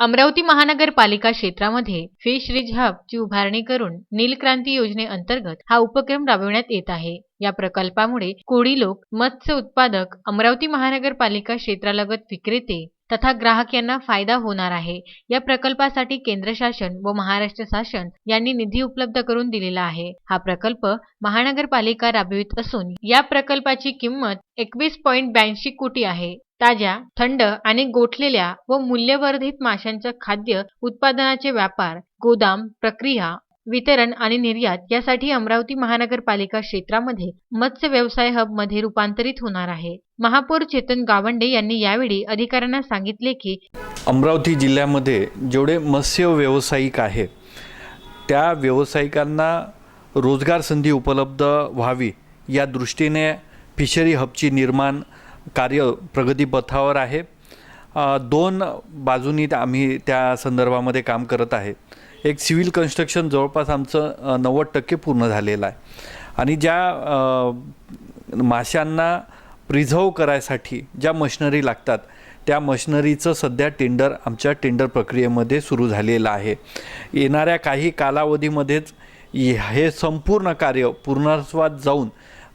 अमरावती महानगरपालिका क्षेत्रामध्ये fish ridge हबची उभारणी करून नीलक्रांती योजनेअंतर्गत हा उपक्रम राबविण्यात येत आहे. या प्रकल्पामुळे कोळी लोक मत्स्य उत्पादक अमरावती महानगरपालिका क्षेत्रालगत विक्रेते तथा ग्राहक यांना फायदा होणार आहे. या प्रकल्पासाठी केंद्र शासन व महाराष्ट्र शासन यांनी निधी उपलब्ध करून दिलेला आहे. हा प्रकल्प महानगरपालिका राबवित असून या प्रकल्पाची किंमत एकवीस पॉईंट ब्याऐंशी कोटी आहे. ताज्या थंड आणि गोठलेल्या व मूल्यवर्धित माशांच्या खाद्य उत्पादनाचे व्यापार गोदाम प्रक्रिया वितरण आणि निर्यात यासाठी अमरावती महानगरपालिका क्षेत्रामध्ये मत्स्य व्यवसाय हबमध्ये रूपांतरित होणार आहे. महापौर चेतन गावंडे यांनी यावेळी अधिकाऱ्यांना सांगितले की अमरावती जिल्ह्यामध्ये जेवढे मत्स्य व्यावसायिक आहे त्या व्यावसायिकांना रोजगार संधी उपलब्ध व्हावी या दृष्टीने फिशरी हबची निर्माण कार्य प्रगतीपथावर आहे. दोन बाजूनी त्या- आम्ही त्या संदर्भामध्ये काम करत आहे. एक सिव्हिल कन्स्ट्रक्शन जवळपास आमचं नव्वद टक्के पूर्ण झालेलं आहे. आणि ज्या माशांना प्रिझर्व करायसाठी ज्या मशनरी लागतात त्या मशनरीचं सध्या टेंडर आमच्या टेंडर प्रक्रियेमध्ये सुरू झालेलं आहे. येणाऱ्या काही कालावधीमध्येच हे संपूर्ण कार्य पूर्णत्वात जाऊन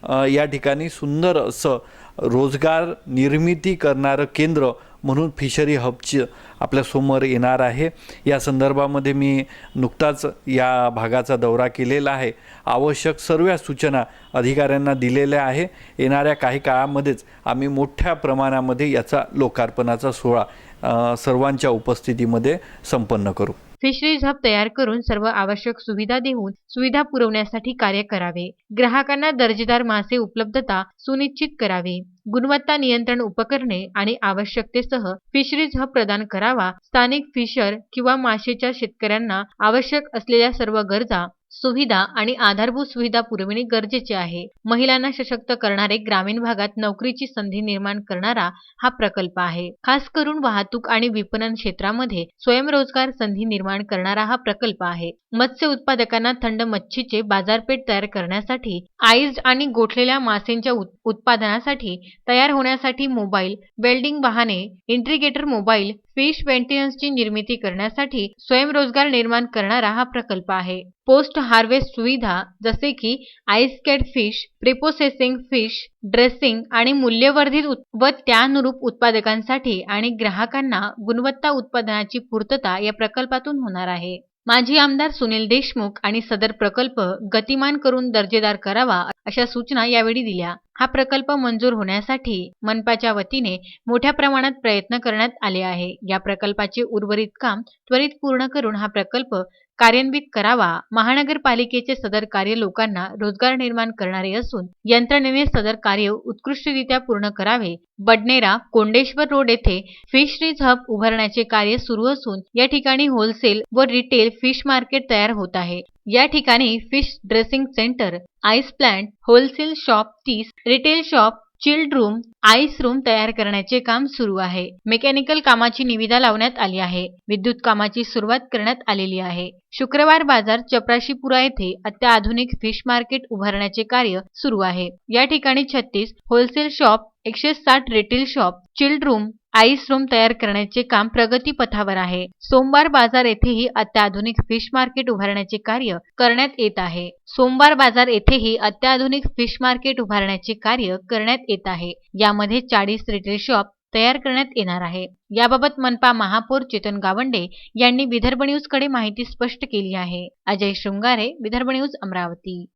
या ठिकाणी सुंदर असं रोजगार निर्मिती करणारं केंद्र म्हणून फिशरी हबची आपल्यासमोर येणार आहे. या संदर्भामध्ये मी नुकताच या भागाचा दौरा केलेला आहे. आवश्यक सर्व सूचना अधिकाऱ्यांना दिलेल्या आहे. येणाऱ्या काही काळामध्येच आम्ही मोठ्या प्रमाणामध्ये याचा लोकार्पणाचा सोहळा सर्वांच्या उपस्थितीमध्ये संपन्न करू. फिशरीज हब तयार करून सर्व आवश्यक सुविधा देऊन सुविधा पुरवण्यासाठी कार्य करावे. ग्राहकांना दर्जेदार मासे उपलब्धता सुनिश्चित करावी. गुणवत्ता नियंत्रण उपकरणे आणि आवश्यकतेसह फिशरीज हब प्रदान करावा. स्थानिक फिशर किंवा मासेच्या शेतकऱ्यांना आवश्यक असलेल्या सर्व गरजा सुविधा आणि आधारभूत सुविधा पुरविणे गरजेचे आहे. महिलांना सशक्त करणारे ग्रामीण भागात नोकरीची संधी निर्माण करणारा हा प्रकल्प आहे. खास करून वाहतूक आणि विपणन क्षेत्रामध्ये स्वयंरोजगार संधी निर्माण करणारा हा प्रकल्प आहे. मत्स्य उत्पादकांना थंड मच्छीचे बाजारपेठ तयार करण्यासाठी आईज आणि गोठलेल्या मासेंच्या उत्पादनासाठी तयार होण्यासाठी मोबाईल वेल्डिंग वाहने इंट्रिगेटर मोबाईल फिश मेंटेनन्सची निर्मिती करण्यासाठी स्वयंरोजगार निर्माण करणारा हा प्रकल्प आहे. पोस्ट हार्वेस्ट सुविधा जसे की ice fish preprocessing fish dressing आणि मूल्यवर्धित व त्यानुरूप उत्पादकांसाठी आणि ग्राहकांना गुणवत्ता उत्पादनाची पूर्तता या प्रकल्पातून होणार आहे. माजी आमदार सुनील देशमुख आणि सदर प्रकल्प गतिमान करून दर्जेदार करावा अशा सूचना यावेळी दिल्या. हा प्रकल्प मंजूर होण्यासाठी मनपाच्या वतीने मोठ्या प्रमाणात प्रयत्न करण्यात आले आहे. या प्रकल्पाचे उर्वरित काम त्वरित पूर्ण करून हा प्रकल्प कार्यान्वित करावा. महानगरपालिकेचे सदर कार्य लोकांना रोजगार निर्माण करणारे असून यंत्रणेने सदर कार्य उत्कृष्टरित्या पूर्ण करावे. बडनेरा कोंडेश्वर रोड येथे फिशरीज हब उभारण्याचे कार्य सुरू असून या ठिकाणी होलसेल व रिटेल फिश मार्केट तयार होत आहे. या ठिकाणी fish dressing centre ice plant wholesale shop तीस retail shop chilled room ice room तयार करण्याचे काम सुरू आहे. मेकॅनिकल कामाची निविदा लावण्यात आली आहे. विद्युत कामाची सुरुवात करण्यात आलेली आहे. शुक्रवार बाजार चपराशीपुरा येथे अत्याधुनिक फिश मार्केट उभारण्याचे कार्य सुरू आहे. या ठिकाणी छत्तीस होलसेल शॉप एकशे साठ retail shop chilled room ice room तयार करण्याचे काम प्रगती पथावर आहे. सोमवार बाजार येथेही अत्याधुनिक फिश मार्केट उभारण्याचे कार्य करण्यात येत आहे. सोमवार बाजार येथेही अत्याधुनिक फिश मार्केट उभारण्याचे कार्य करण्यात येत आहे. यामध्ये चाळीस रिटेल शॉप तयार करण्यात येणार आहे. याबाबत मनपा महापौर चेतन गावंडे यांनी विदर्भ न्यूजकडे माहिती स्पष्ट केली आहे. अजय शृंगारे विदर्भ न्यूज अमरावती.